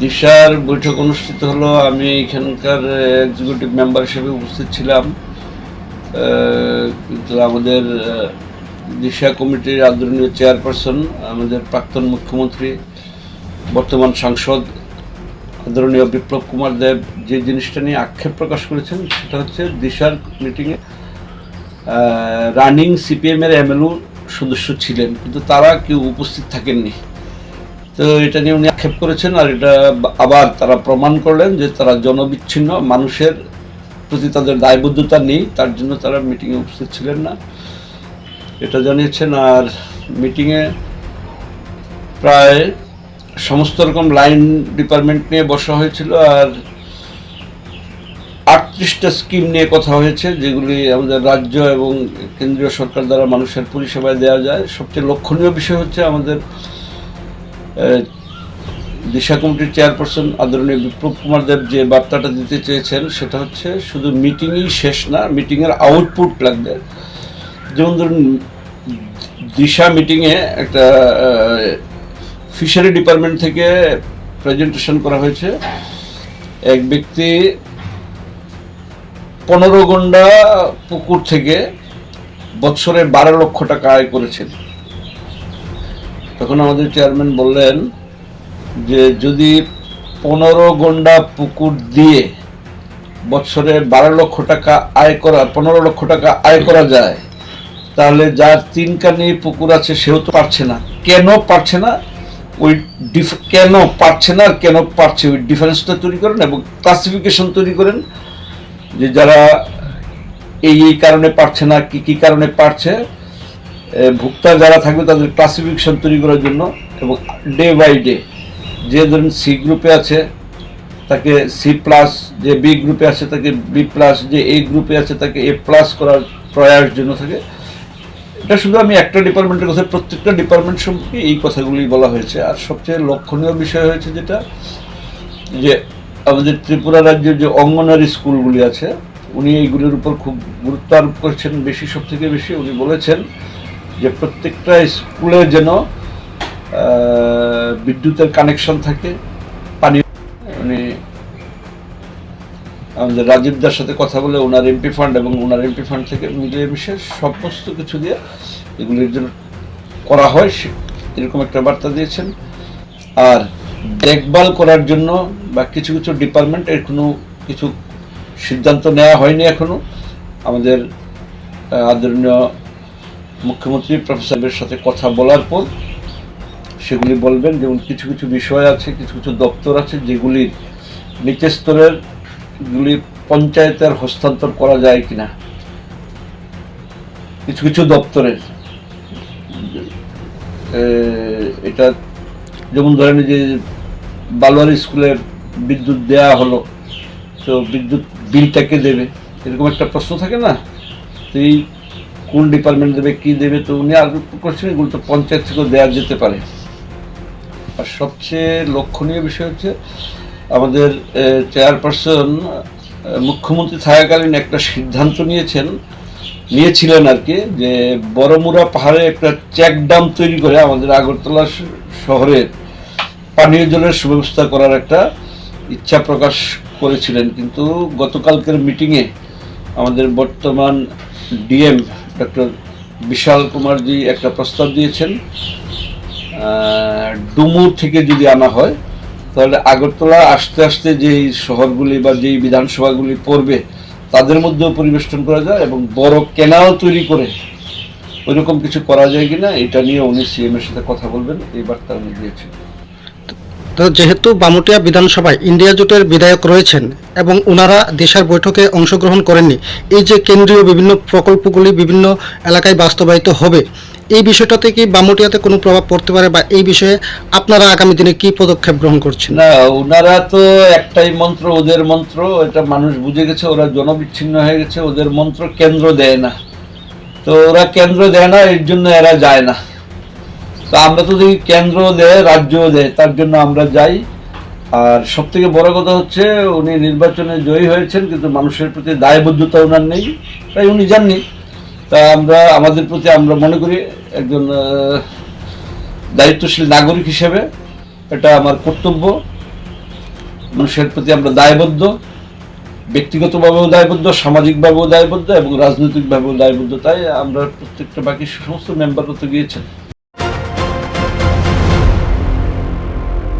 দিশার বৈঠক অনুষ্ঠিত হলো, আমি এখানকার এক্সিকিউটিভ মেম্বার হিসেবে উপস্থিত ছিলাম। কিন্তু আমাদের দিশা কমিটির আদরণীয় চেয়ারপারসন আমাদের প্রাক্তন মুখ্যমন্ত্রী, বর্তমান সাংসদ আদরণীয় বিপ্লব কুমার দেব যে জিনিসটা নিয়ে আক্ষেপ প্রকাশ করেছেন, সেটা হচ্ছে দিশার মিটিংয়ে রানিং সিপিএমের এমএলও সদস্য ছিলেন, কিন্তু তারা কেউ উপস্থিত থাকেননি। তো এটা নিয়ে উনি আক্ষেপ করেছেন আর এটা আবার তারা প্রমাণ করলেন যে তারা জনবিচ্ছিন্ন, মানুষের প্রতি তাদের দায়বদ্ধতা নেই, তার জন্য তারা মিটিংয়ে উপস্থিত ছিলেন না। এটা জানিয়েছেন আর মিটিংয়ে প্রায় সমস্ত রকম লাইন ডিপার্টমেন্ট নিয়ে বসা হয়েছিল আর আটত্রিশটা স্কিম নিয়ে কথা হয়েছে, যেগুলি আমাদের রাজ্য এবং কেন্দ্রীয় সরকার দ্বারা মানুষের পরিষেবায় দেওয়া যায়। সবচেয়ে লক্ষণীয় বিষয় হচ্ছে আমাদের দিশা কমিটির চেয়ারপারসন আদরণীয় বিপ্লব কুমার দেব যে বার্তাটা দিতে চেয়েছেন, সেটা হচ্ছে শুধু মিটিংই শেষ না, মিটিংয়ের আউটপুট লাগবে। যেমন ধরুন, দিশা মিটিংয়ে একটা ফিশারি ডিপার্টমেন্ট থেকে প্রেজেন্টেশন করা হয়েছে। এক ব্যক্তি পনেরো গন্ডা পুকুর থেকে বছরে বারো লক্ষ টাকা আয় করেছেন। তখন আমাদের চেয়ারম্যান বললেন যে যদি পনেরো গন্ডা পুকুর দিয়ে বছরে বারো লক্ষ টাকা আয় করা, পনেরো লক্ষ টাকা আয় করা যায়, তাহলে যার তিন কানি পুকুর আছে সেও তো পারছে না। কেন পারছে না? ওই ডিফ- কেন পারছে না আর কেন পারছে? ওই ডিফারেন্সটা তৈরি করেন এবং ক্লাসিফিকেশন তৈরি করেন যে যারা এই এই কারণে পারছে না, কি কি কারণে পারছে? ভোক্তা যারা থাকবে তাদের ক্লাসিফিকেশন তৈরি করার জন্য এবং ডে বাই ডে যে ধরুন সি গ্রুপে আছে, তাকে সি প্লাস যে বি গ্রুপে আছে, তাকে বি প্লাস যে এ গ্রুপে আছে, তাকে এ প্লাস করার প্রয়াস জন্য থাকে। এটা শুধু আমি একটা ডিপার্টমেন্টের কথা, প্রত্যেকটা ডিপার্টমেন্ট সম্পর্কে এই কথাগুলি বলা হয়েছে। আর সবচেয়ে লক্ষণীয় বিষয় হয়েছে যেটা, যে আমাদের ত্রিপুরা রাজ্যের যে অঙ্গনারী স্কুলগুলি আছে, উনি এইগুলির উপর খুব গুরুত্ব আরোপ করছেন, বেশি সব থেকে বেশি। উনি বলেছেন যে প্রত্যেকটা স্কুলে যেন বিদ্যুতের কানেকশন থাকে, পানি উনি আমাদের রাজীবদার সাথে কথা বলে ওনার এমপি ফান্ড এবং ওনার এমপি ফান্ড থেকে মিলিয়ে মিশে সমস্ত কিছু দিয়ে এগুলির জন্য করা হয় এরকম একটা বার্তা দিয়েছেন। আর দেখভাল করার জন্য বা কিছু কিছু ডিপার্টমেন্ট কোনো কিছু সিদ্ধান্ত নেওয়া হয়নি এখনও। আমাদের আদরণীয় মুখ্যমন্ত্রী প্রফেসরের সাথে কথা বলার পর সেগুলি বলবেন, যেমন কিছু কিছু বিষয় আছে, কিছু কিছু দপ্তর আছে যেগুলির নিচের স্তরের গুলি পঞ্চায়েতের হস্তান্তর করা যায় কিনা। কিছু কিছু দপ্তরের এটা যেমন ধরেন যে বালোয়ারি স্কুলের বিদ্যুৎ দেয়া হলো, তো বিদ্যুৎ বিলটাকে দেবে, এরকম একটা প্রশ্ন থাকে না? তো এই কোন ডিপার্টমেন্ট দেবে, কি দেবে, তো উনি আর করছেন এগুলো তো পঞ্চায়েত থেকেও দেওয়া যেতে পারে। আর সবচেয়ে লক্ষণীয় বিষয় হচ্ছে, আমাদের চেয়ারপারসন মুখ্যমন্ত্রী থাকাকালীন একটা সিদ্ধান্ত নিয়েছেন, নিয়েছিলেন আর কি, যে বড়মুড়া পাহাড়ে একটা চেক তৈরি করে আমাদের আগরতলা শ- শহরে পানীয় জলের সুব্যবস্থা করার একটা ইচ্ছা প্রকাশ করেছিলেন। কিন্তু গতকালকের মিটিংয়ে আমাদের বর্তমান ডিএম ডক্টর বিশাল কুমারজি একটা প্রস্তাব দিয়েছেন ডুমুর থেকে যদি আনা হয়, তাহলে আগরতলা আস্তে আস্তে যেই শহরগুলি বা যেই বিধানসভাগুলি পড়বে, তাদের মধ্যেও পরিবেষ্টন করা যায় এবং বড় কেনাল তৈরি করে ওইরকম কিছু করা যায় কিনা, এটা নিয়ে উনি সিএম এর সাথে কথা বলবেন, এই বার্তা উনি দিয়েছেন। তো যেহেতু বামুটিয়া বিধানসভায় ইন্ডিয়া জোটের বিধায়ক রয়েছেন এবং ওনারা দেশের বৈঠকে অংশগ্রহণ করেননি, এই যে কেন্দ্রীয় বিভিন্ন প্রকল্পগুলি বিভিন্ন এলাকায় বাস্তবায়িত হবে, এই বিষয়টাতে কি বামুটিয়াতে কোনো প্রভাব পড়তে পারে বা এই বিষয়ে আপনারা আগামী দিনে কি পদক্ষেপ গ্রহণ করছেন? না ওনারা তো একটাই মন্ত্র, ওদের মন্ত্র, এটা মানুষ বুঝে গেছে, ওরা জনবিচ্ছিন্ন হয়ে গেছে, ওদের মন্ত্র কেন্দ্র দেয় না। তো ওরা কেন্দ্র দেয় না, এর জন্য এরা যায় না। তো আমরা তো দেখি কেন্দ্র দেয়, রাজ্যও দেয়, তার জন্য আমরা যাই। আর সব থেকে বড় কথা হচ্ছে, উনি নির্বাচনে জয়ী হয়েছেন, কিন্তু মানুষের প্রতি দায়বদ্ধতা ওনার নেই, তাই উনি যাননি। তা আমরা, আমাদের প্রতি আমরা মনে করি একজন দায়িত্বশীল নাগরিক হিসেবে এটা আমার কর্তব্য। মানুষের প্রতি আমরা দায়বদ্ধ, ব্যক্তিগতভাবেও দায়বদ্ধ, সামাজিকভাবেও দায়বদ্ধ এবং রাজনৈতিকভাবেও দায়বদ্ধ, তাই আমরা প্রত্যেকটা বাকি সমস্ত মেম্বাররা তো গিয়েছেন।